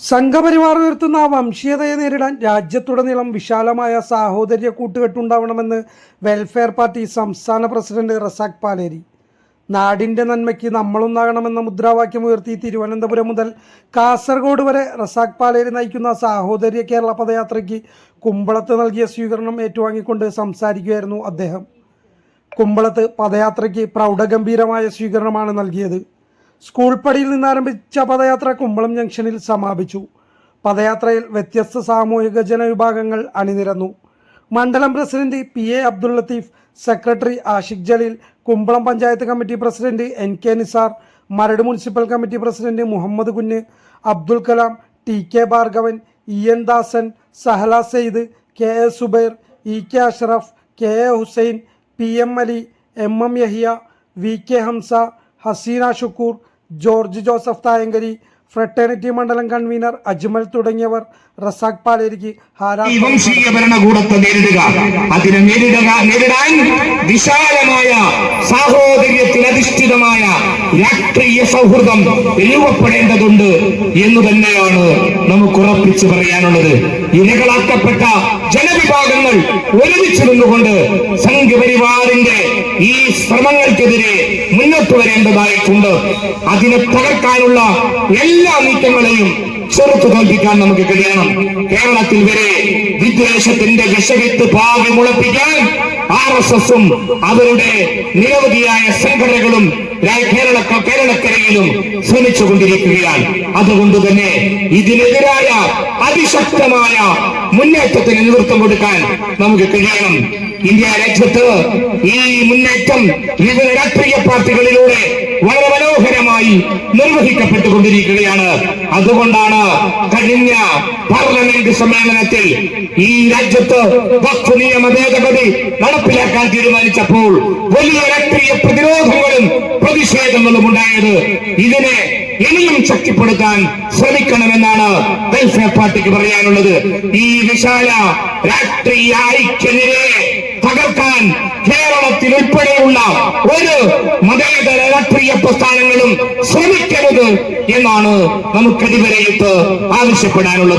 സംഘപരിവാർ ഉയർത്തുന്ന വംശീയതയെ നേരിടാൻ രാജ്യത്തുടനീളം വിശാലമായ സാഹോദര്യ കൂട്ടുകെട്ടുണ്ടാവണമെന്ന് വെൽഫെയർ പാർട്ടി സംസ്ഥാന പ്രസിഡന്റ് റസാഖ് പാലേരി. നാടിന്റെ നന്മയ്ക്ക് നമ്മളൊന്നാകണമെന്ന മുദ്രാവാക്യം ഉയർത്തി തിരുവനന്തപുരം മുതൽ കാസർഗോഡ് വരെ റസാഖ് പാലേരി നയിക്കുന്ന സാഹോദര്യ കേരള പദയാത്രയ്ക്ക് കുമ്പളത്ത് നൽകിയ സ്വീകരണം ഏറ്റുവാങ്ങിക്കൊണ്ട് സംസാരിക്കുകയായിരുന്നു അദ്ദേഹം. കുമ്പളത്ത് പദയാത്രയ്ക്ക് പ്രൗഢഗംഭീരമായ സ്വീകരണമാണ് നൽകിയത്. സ്കൂൾ പടിയിൽ നിന്നാരംഭിച്ച പദയാത്ര കുമ്പളം ജംഗ്ഷനിൽ സമാപിച്ചു. പദയാത്രയിൽ വ്യത്യസ്ത സാമൂഹിക ജനവിഭാഗങ്ങൾ അണിനിരന്നു. മണ്ഡലം president P A Abdul Latheef secretary Ashiq Jaleel Kumbalam panchayat committee president N K Nisar Maradu municipal committee president Muhammad Kunju Abdul Kalam T K Bhargavan E N Dasan Sahala Sayed K A Subair E K Ashraf K A Hussain P M Ali M M Yahiya V K Hamsa Haseena Shukoor George Joseph Thayankari fraternity മണ്ഡലം convener Ajmal തുടങ്ങിയവർ റസാഖ് പാലേരിക്ക് വംശീയ ഭരണകൂടത്തെ നേരിടുക. അതിനെ നേരിടുക നേരിടാൻ വിശാലമായ സാഹോദര്യത്തിൽ അധിഷ്ഠിതമായ രാഷ്ട്രീയ സൗഹൃദം രൂപപ്പെടേണ്ടതുണ്ട് എന്ന് തന്നെയാണ് നമുക്ക് ഉറപ്പിച്ചു പറയാനുള്ളത്. ഇരകളാക്കപ്പെട്ട ജനവിഭാഗങ്ങൾ ഒരുമിച്ച് നിന്നുകൊണ്ട് സംഘപരിവാറിന്റെ ഈ ശ്രമങ്ങൾക്കെതിരെ മുന്നോട്ട് വരേണ്ടതായിട്ടുണ്ട്. അതിനെ തകർക്കാനുള്ള എല്ലാ നീക്കങ്ങളെയും ചെറുത്തു തോൽപ്പിക്കാൻ നമുക്ക് കഴിയണം. കേരളത്തിൽ വരെ വിദ്വേഷത്തിന്റെ വിഷവിത്ത് പാവി മുളപ്പിക്കാൻ ആർ എസ് എസും അവരുടെ നിരവധിയായ സംഘടനകളും കേരള കേരളക്കരയിലും ശ്രമിച്ചുകൊണ്ടിരിക്കുകയാണ്. അതുകൊണ്ട് തന്നെ ഇതിനെതിരായ അതിശക്തമായ മുന്നേറ്റത്തിന് നേതൃത്വം കൊടുക്കാൻ നമുക്ക് കഴിയണം. ഇന്ത്യ രാജ്യത്ത് ഈ മുന്നേറ്റം വിവിധ രാഷ്ട്രീയ പാർട്ടികളിലൂടെ വളരെ മനോഹരമായി നിർവഹിക്കപ്പെട്ടുകൊണ്ടിരിക്കുകയാണ്. അതുകൊണ്ടാണ് കഴിഞ്ഞ പാർലമെന്റ് സമ്മേളനത്തിൽ ഈ രാജ്യത്ത് വഖഫ് നിയമ ഭേദഗതി നടപ്പിലാക്കാൻ തീരുമാനിച്ചപ്പോൾ വലിയ രാഷ്ട്രീയ പ്രതിരോധങ്ങളും പ്രതിഷേധങ്ങളും ഉണ്ടായത് ഇതിനെ ഇനിയും ശക്തിപ്പെടുത്താൻ ശ്രമിക്കണമെന്നാണ് വെൽഫെയർ പാർട്ടിക്ക് പറയാനുള്ളത്. ഈ വിശാല രാഷ്ട്രീയ ഐക്യനിരയെ തകർക്കാൻ കേരളത്തിൽ ഉൾപ്പെടെയുള്ള ഒരു മതേതര രാഷ്ട്രീയ പ്രസ്ഥാനങ്ങളും ശ്രമിക്കരുത് എന്നാണ് നമുക്ക് അടിവരയിട്ട് ആവശ്യപ്പെടാനുള്ളത്.